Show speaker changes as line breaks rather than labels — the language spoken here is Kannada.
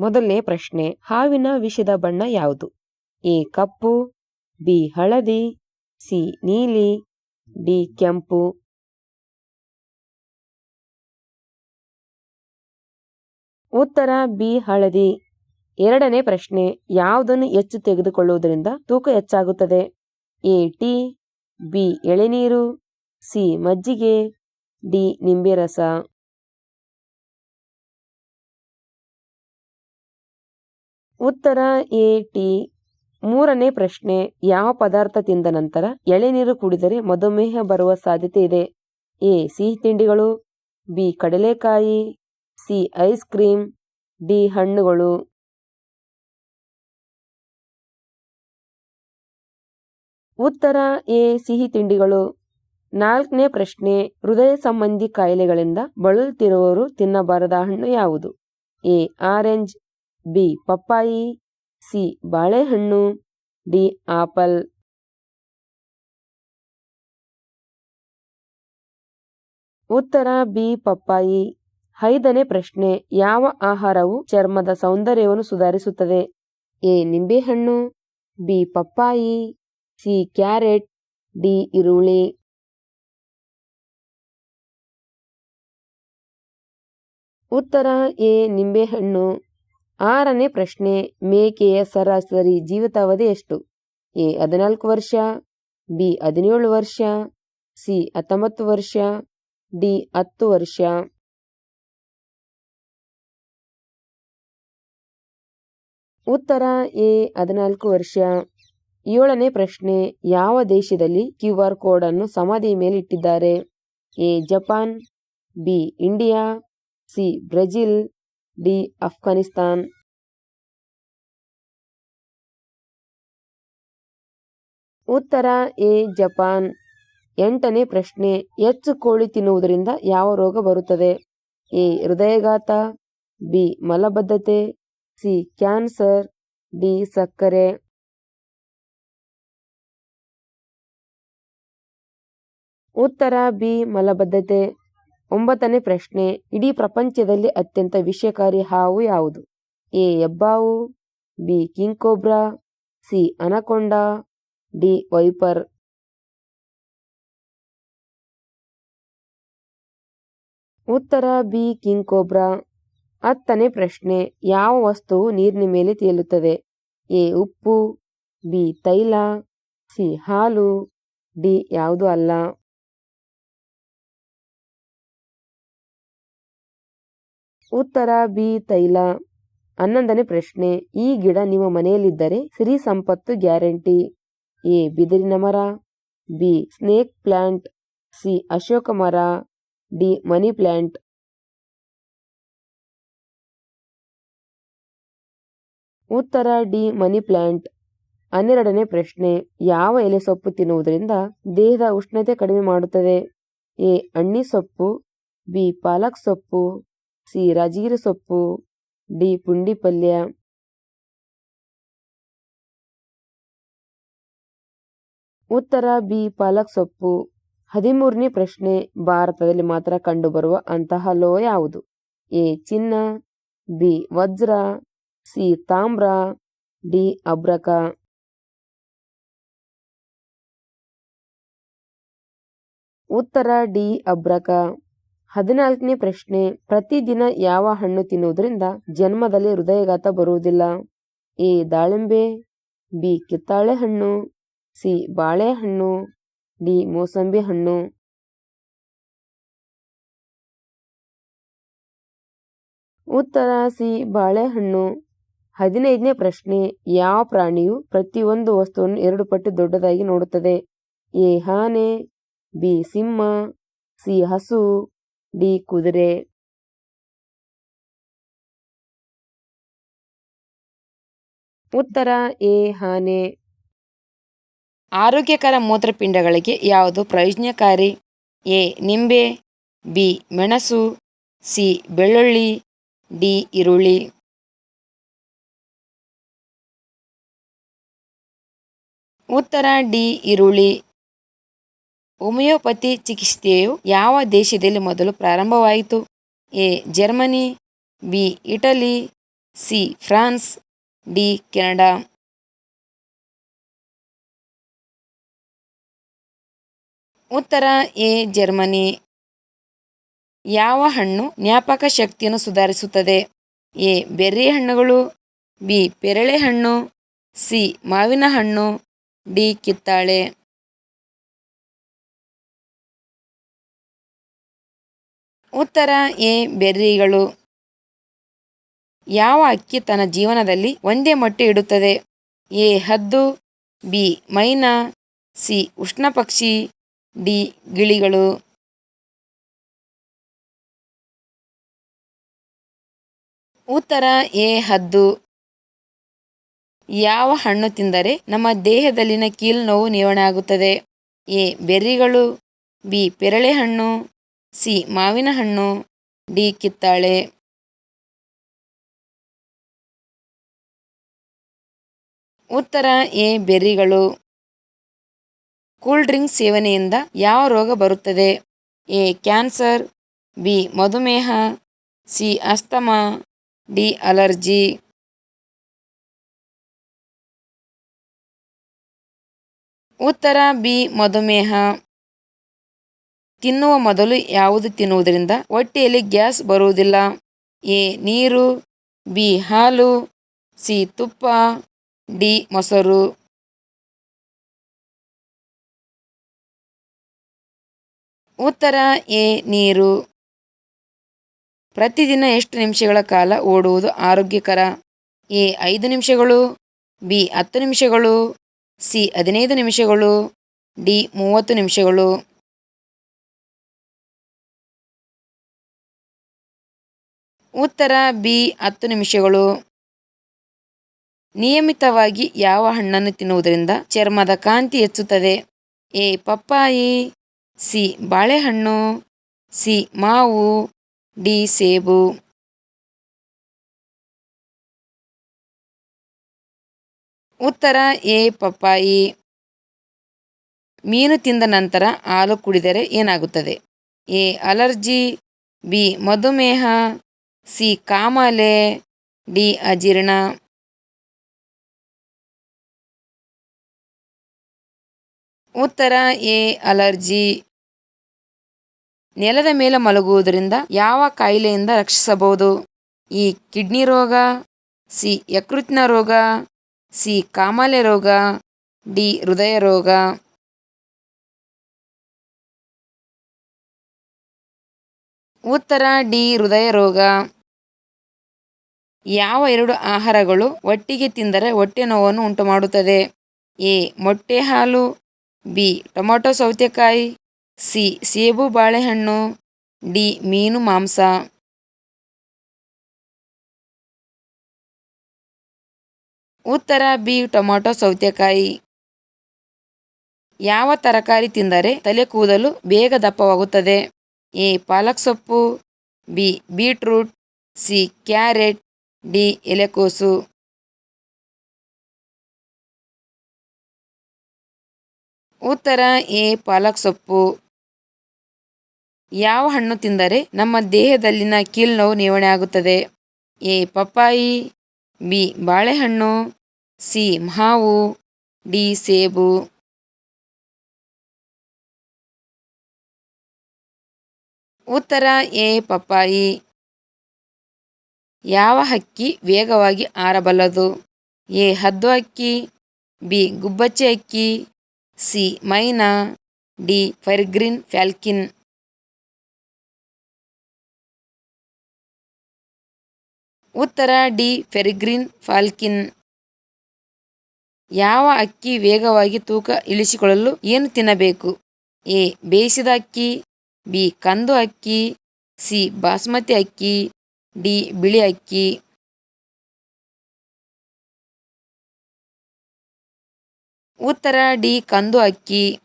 ಮೊದಲನೇ ಪ್ರಶ್ನೆ, ಹಾವಿನ ವಿಷದ ಬಣ್ಣ ಯಾವುದು? ಎ, ಕಪ್ಪು, ಬಿ, ಹಳದಿ, ಸಿ, ನೀಲಿ, ಡಿ, ಕೆಂಪು. ಉತ್ತರ, ಬಿ, ಹಳದಿ. ಎರಡನೇ ಪ್ರಶ್ನೆ, ಯಾವುದನ್ನು ಹೆಚ್ಚು ತೆಗೆದುಕೊಳ್ಳುವುದರಿಂದ ತೂಕ ಹೆಚ್ಚಾಗುತ್ತದೆ? ಎ, ಟಿ, ಬಿ, ಎಳೆನೀರು, ಸಿ, ಮಜ್ಜಿಗೆ, ಡಿ, ನಿಂಬೆ ರಸ. ಉತ್ತರ ಎ ಟಿ. ಮೂರನೇ ಪ್ರಶ್ನೆ, ಯಾವ ಪದಾರ್ಥ ತಿಂದ ನಂತರ ಎಳೆನೀರು ಕುಡಿದರೆ ಮಧುಮೇಹ ಬರುವ ಸಾಧ್ಯತೆ ಇದೆ? ಎ, ಸಿಹಿ ತಿಂಡಿಗಳು, ಬಿ, ಕಡಲೆಕಾಯಿ, ಸಿ, ಐಸ್ ಕ್ರೀಮ್, ಡಿ, ಹಣ್ಣುಗಳು. ಉತ್ತರ ಎ, ಸಿಹಿ ತಿಂಡಿಗಳು. ನಾಲ್ಕನೇ ಪ್ರಶ್ನೆ, ಹೃದಯ ಸಂಬಂಧಿ ಕಾಯಿಲೆಗಳಿಂದ ಬಳಲುತ್ತಿರುವವರು ತಿನ್ನಬಾರದ ಹಣ್ಣು ಯಾವುದು? A, orange B. ಪಪ್ಪಾಯಿ, ಸಿ. ಬಾಳೆಹಣ್ಣು, ಡಿ. ಆಪಲ್. ಉತ್ತರ ಬಿ. ಪಪ್ಪಾಯಿ. ಐದನೇ ಪ್ರಶ್ನೆ, ಯಾವ ಆಹಾರವು ಚರ್ಮದ ಸೌಂದರ್ಯವನ್ನು ಸುಧಾರಿಸುತ್ತದೆ? ಎ. ನಿಂಬೆಹಣ್ಣು, ಬಿ. ಪಪ್ಪಾಯಿ, ಸಿ. Carrot, D. ಈರುಳ್ಳಿ. ಉತ್ತರ ಎ. ನಿಂಬೆಹಣ್ಣು. ಆರನೇ ಪ್ರಶ್ನೆ, ಮೇಕೆಯ ಸರಾಸರಿ ಜೀವಿತಾವಧಿ ಎಷ್ಟು? ಎ, ಹದಿನಾಲ್ಕು ವರ್ಷ, ಬಿ, ಹದಿನೇಳು ವರ್ಷ, ಸಿ, ಹತ್ತೊಂಬತ್ತು ವರ್ಷ, ಡಿ, ಹತ್ತು ವರ್ಷ. ಉತ್ತರ, ಎ, ಹದಿನಾಲ್ಕು ವರ್ಷ. ಏಳನೇ ಪ್ರಶ್ನೆ, ಯಾವ ದೇಶದಲ್ಲಿ ಕ್ಯೂ ಆರ್ ಕೋಡ್ ಅನ್ನು ಸಮಾಧಿಯ ಮೇಲೆ ಇಟ್ಟಿದ್ದಾರೆ? A, Japan, B, India, C, Brazil D, Afghanistan. ಉತ್ತರ, ಎ, ಜಪಾನ್. ಎಂಟನೇ ಪ್ರಶ್ನೆ, ಹೆಚ್ಚು ಕೋಳಿ ತಿನ್ನುವುದರಿಂದ ಯಾವ ರೋಗ ಬರುತ್ತದೆ? ಎ, ಹೃದಯಘಾತ, ಬಿ, ಮಲಬದ್ಧತೆ, ಸಿ, ಕ್ಯಾನ್ಸರ್, ಡಿ, ಸಕ್ಕರೆ. ಉತ್ತರ, ಬಿ, ಮಲಬದ್ಧತೆ. ಒಂಬತ್ತನೇ ಪ್ರಶ್ನೆ, ಇಡೀ ಪ್ರಪಂಚದಲ್ಲಿ ಅತ್ಯಂತ ವಿಷಕಾರಿ ಹಾವು ಯಾವುದು? A, ಎಬ್ಬಾವು, B king cobra C, anaconda, D, viper. ಉತ್ತರ, ಬಿ ಕಿಂಗ್ ಕೋಬ್ರಾ ಹತ್ತನೇ ಪ್ರಶ್ನೆ, ಯಾವ ವಸ್ತು ನೀರಿನ ಮೇಲೆ ತೇಲುತ್ತದೆ? ಎ, ಉಪ್ಪು, ಬಿ, ತೈಲ, ಸಿ, ಹಾಲು, ಡಿ, ಯಾವುದು ಅಲ್ಲ. ಉತ್ತರ ಬಿ, ತೈಲ. ಹನ್ನೊಂದನೇ ಪ್ರಶ್ನೆ, ಈ ಗಿಡ ನಿಮ್ಮ ಮನೆಯಲ್ಲಿದ್ದರೆ ಸಿರಿ ಸಂಪತ್ತು ಗ್ಯಾರಂಟಿ. ಎ, ಬಿದಿರಿನ ಮರ. B, snake plant. ಸಿ, ಅಶೋಕ ಮರ. D, money plant. ಉತ್ತರ ಡಿ, ಮನಿ ಪ್ಲಾಂಟ್. ಹನ್ನೆರಡನೇ ಪ್ರಶ್ನೆ, ಯಾವ ಎಲೆ ಸೊಪ್ಪು ತಿನ್ನುವುದರಿಂದ ದೇಹದ ಉಷ್ಣತೆ ಕಡಿಮೆ ಮಾಡುತ್ತದೆ? ಎ ಅಣ್ಣಿ ಸೊಪ್ಪು. ಬಿ, ಪಾಲಕ್ ಸೊಪ್ಪು. ಸಿ ರಾಜೀರ ಸೊಪ್ಪು ಡಿ ಪುಂಡಿ ಪಲ್ಯ. ಉತ್ತರ, ಬಿ ಪಾಲಕ್ ಸೊಪ್ಪು. ಹದಿಮೂರನೇ ಪ್ರಶ್ನೆ, ಭಾರತದಲ್ಲಿ ಮಾತ್ರ ಕಂಡುಬರುವ ಅಂತಹ ಲೋ ಯಾವುದು? ಎ, ಚಿನ್ನ, ಬಿ, ವಜ್ರ, ಸಿ, ತಾಮ್ರ, ಡಿ, ಅಬ್ರಕ. ಉತ್ತರ, ಡಿ, ಅಬ್ರಕ. ಹದಿನಾಲ್ಕನೇ ಪ್ರಶ್ನೆ, ಪ್ರತಿದಿನ ಯಾವ ಹಣ್ಣು ತಿನ್ನುವುದರಿಂದ ಜನ್ಮದಲ್ಲಿ ಹೃದಯಘಾತ ಬರುವುದಿಲ್ಲ? ಎ, ದಾಳಿಂಬೆ, ಬಿ, ಕಿತ್ತಾಳೆ ಹಣ್ಣು, ಸಿ ಬಾಳೆಹಣ್ಣು ಡಿ, ಮೋಸಂಬಿ ಹಣ್ಣು. ಉತ್ತರ, ಸಿ ಬಾಳೆಹಣ್ಣು ಹದಿನೈದನೇ ಪ್ರಶ್ನೆ, ಯಾವ ಪ್ರಾಣಿಯು ಪ್ರತಿಯೊಂದು ವಸ್ತುವನ್ನು ಎರಡು ಪಟ್ಟು ದೊಡ್ಡದಾಗಿ ನೋಡುತ್ತದೆ? ಎ, ಆನೆ, ಬಿ, ಸಿಂಹ, ಸಿ, ಹಸು. ಡಿ ಕುದುರೆ. ಉತ್ತರ, ಎ ಹಾನೆ ಆರೋಗ್ಯಕರ ಮೂತ್ರಪಿಂಡಗಳಿಗೆ ಯಾವುದು ಪ್ರಯೋಜನಕಾರಿ? ಎ, ನಿಂಬೆ, ಬಿ, ಮೆಣಸು, ಸಿ, ಬೆಳ್ಳುಳ್ಳಿ, ಡಿ, ಈರುಳ್ಳಿ. ಉತ್ತರ, ಡಿ, ಈರುಳ್ಳಿ. ಹೋಮಿಯೋಪತಿ ಚಿಕಿತ್ಸೆಯು ಯಾವ ದೇಶದಲ್ಲಿ ಮೊದಲು ಪ್ರಾರಂಭವಾಯಿತು? A. Germany, B. Italy, C. France, D. Canada. ಉತ್ತರ ಎ. ಜರ್ಮನಿ. ಯಾವ ಹಣ್ಣು ಜ್ಞಾಪಕ ಶಕ್ತಿಯನ್ನು ಸುಧಾರಿಸುತ್ತದೆ? ಎ. ಬೆರ್ರಿ ಹಣ್ಣುಗಳು, ಬಿ. ಪೆರಳೆ ಹಣ್ಣು, ಸಿ. ಮಾವಿನ ಹಣ್ಣು, ಡಿ. ಕಿತ್ತಾಳೆ. ಉತ್ತರ ಎ, ಬೆರ್ರಿಗಳು. ಯಾವ ಅಕ್ಕಿ ತನ್ನ ಜೀವನದಲ್ಲಿ ಒಂದೇ ಮೊಟ್ಟೆ ಇಡುತ್ತದೆ? ಎ, ಹದ್ದು. ಬಿ, ಮೈನಾ. ಸಿ, ಉಷ್ಣ ಪಕ್ಷಿ. ಡಿ, ಗಿಳಿಗಳು. ಉತ್ತರ ಎ, ಹದ್ದು. ಯಾವ ಹಣ್ಣು ತಿಂದರೆ ನಮ್ಮ ದೇಹದಲ್ಲಿನ ಕೀಲು ನೋವು ನಿವಾರಣೆ ಆಗುತ್ತದೆ? ಎ, ಬೆರ್ರಿಗಳು. ಬಿ, ಪೆರಳೆ ಹಣ್ಣು. ಸಿ. ಮಾವಿನ ಹಣ್ಣು ಡಿ. ಕಿತ್ತಾಳೆ. ಉತ್ತರ ಎ. ಬೆರ್ರಿಗಳು. ಕೂಲ್ ಡ್ರಿಂಕ್ ಸೇವನೆಯಿಂದ ಯಾವ ರೋಗ ಬರುತ್ತದೆ? ಎ. ಕ್ಯಾನ್ಸರ್. ಬಿ. ಮಧುಮೇಹ. ಸಿ. ಅಸ್ತಮಾ. ಡಿ. ಅಲರ್ಜಿ. ಉತ್ತರ ಬಿ. ಮಧುಮೇಹ. ತಿನ್ನುವ ಮೊದಲು ಯಾವುದು ತಿನ್ನುವುದರಿಂದ ಹೊಟ್ಟೆಯಲ್ಲಿ ಗ್ಯಾಸ್ ಬರುವುದಿಲ್ಲ. ಎ. ನೀರು, ಬಿ. ಹಾಲು, ಸಿ. ತುಪ್ಪ, ಡಿ. ಮೊಸರು. ಉತ್ತರ, ಎ. ನೀರು. ಪ್ರತಿದಿನ ಎಷ್ಟು ನಿಮಿಷಗಳ ಕಾಲ ಓಡುವುದು ಆರೋಗ್ಯಕರ? ಎ. ಐದು ನಿಮಿಷಗಳು, ಬಿ. ಹತ್ತು ನಿಮಿಷಗಳು, ಸಿ. ಹದಿನೈದು ನಿಮಿಷಗಳು, ಡಿ. ಮೂವತ್ತು ನಿಮಿಷಗಳು. ಉತ್ತರ ಬಿ ಹತ್ತು ನಿಮಿಷಗಳು. ನಿಯಮಿತವಾಗಿ ಯಾವ ಹಣ್ಣನ್ನು ತಿನ್ನುವುದರಿಂದ ಚರ್ಮದ ಕಾಂತಿ ಹೆಚ್ಚುತ್ತದೆ? ಎ ಪಪ್ಪಾಯಿ, ಸಿ ಬಾಳೆಹಣ್ಣು, ಸಿ ಮಾವು, ಡಿ ಸೇಬು. ಉತ್ತರ ಎ ಪಪ್ಪಾಯಿ. ಮೀನು ತಿಂದ ನಂತರ ಹಾಲು ಕುಡಿದರೆ ಏನಾಗುತ್ತದೆ? ಎ ಅಲರ್ಜಿ, ಬಿ ಮಧುಮೇಹ ಸಿ ಕಾಮಾಲೆ, ಡಿ ಅಜೀರ್ಣ. ಉತ್ತರ, ಎ ಅಲರ್ಜಿ. ನೆಲದ ಮೇಲೆ ಮಲಗುವುದರಿಂದ ಯಾವ ಕಾಯಿಲೆಯಿಂದ ರಕ್ಷಿಸಬಹುದು? ಈ ಕಿಡ್ನಿ ರೋಗ, ಸಿ ಯಕೃತ್ನ ರೋಗ, ಸಿ ಕಾಮಾಲೆ ರೋಗ, ಡಿ ಹೃದಯ ರೋಗ. ಉತ್ತರ, ಡಿ ಹೃದಯ ರೋಗ. ಯಾವ ಎರಡು ಆಹಾರಗಳು ಒಟ್ಟಿಗೆ ತಿಂದರೆ ಹೊಟ್ಟೆ ನೋವನ್ನು ಉಂಟುಮಾಡುತ್ತದೆ? ಎ. ಮೊಟ್ಟೆ ಹಾಲು, ಬಿ. ಟೊಮೊಟೊ ಸೌತೆಕಾಯಿ, ಸಿ. ಸೇಬು ಬಾಳೆಹಣ್ಣು, ಡಿ. ಮೀನು ಮಾಂಸ. ಉತ್ತರ, ಬಿ. ಟೊಮೊಟೊ ಸೌತೆಕಾಯಿ. ಯಾವ ತರಕಾರಿ ತಿಂದರೆ ತಲೆ ಕೂದಲು ಬೇಗ ದಪ್ಪವಾಗುತ್ತದೆ? ಎ. ಪಾಲಕ್ ಸೊಪ್ಪು, B. Beetroot, C. Carrot D ಎಲೆಕೋಸು. ಉತ್ತರ ಎ ಪಾಲಕ್ ಸೊಪ್ಪು. ಯಾವ ಹಣ್ಣು ತಿಂದರೆ ನಮ್ಮ ದೇಹದಲ್ಲಿನ ಕೀಲ್ನೋವು ನಿವಾರಣೆ ಆಗುತ್ತದೆ? ಎ ಪಪ್ಪಾಯಿ, ಬಿ ಬಾಳೆಹಣ್ಣು, ಸಿ ಮಾವು, ಡಿ ಸೇಬು. ಉತ್ತರ ಎ ಪಪ್ಪಾಯಿ. ಯಾವ ಹಕ್ಕಿ ವೇಗವಾಗಿ ಆರಬಲ್ಲದು? ಎ. ಹದ್ದು ಹಕ್ಕಿ, ಬಿ. ಗುಬ್ಬಚ್ಚಿ ಹಕ್ಕಿ, ಸಿ. ಮೈನಾ, ಡಿ. ಫೈರ್ಗ್ರೀನ್ ಫ್ಯಾಲ್ಕಿನ್. ಉತ್ತರ, ಡಿ. ಫೆರಿಗ್ರೀನ್ ಫಾಲ್ಕಿನ್ ಯಾವ ಅಕ್ಕಿ ವೇಗವಾಗಿ ತೂಕ ಇಳಿಸಿಕೊಳ್ಳಲು ಏನು ತಿನ್ನಬೇಕು? ಎ. ಬೇಯಿಸಿದ ಅಕ್ಕಿ ಬಿ. ಕಂದು ಅಕ್ಕಿ ಸಿ. ಬಾಸ್ಮತಿ ಅಕ್ಕಿ ಡಿ ಬಿಳಿ ಅಕ್ಕಿ. ಉತ್ತರ ಡಿ ಕಂದು ಅಕ್ಕಿ.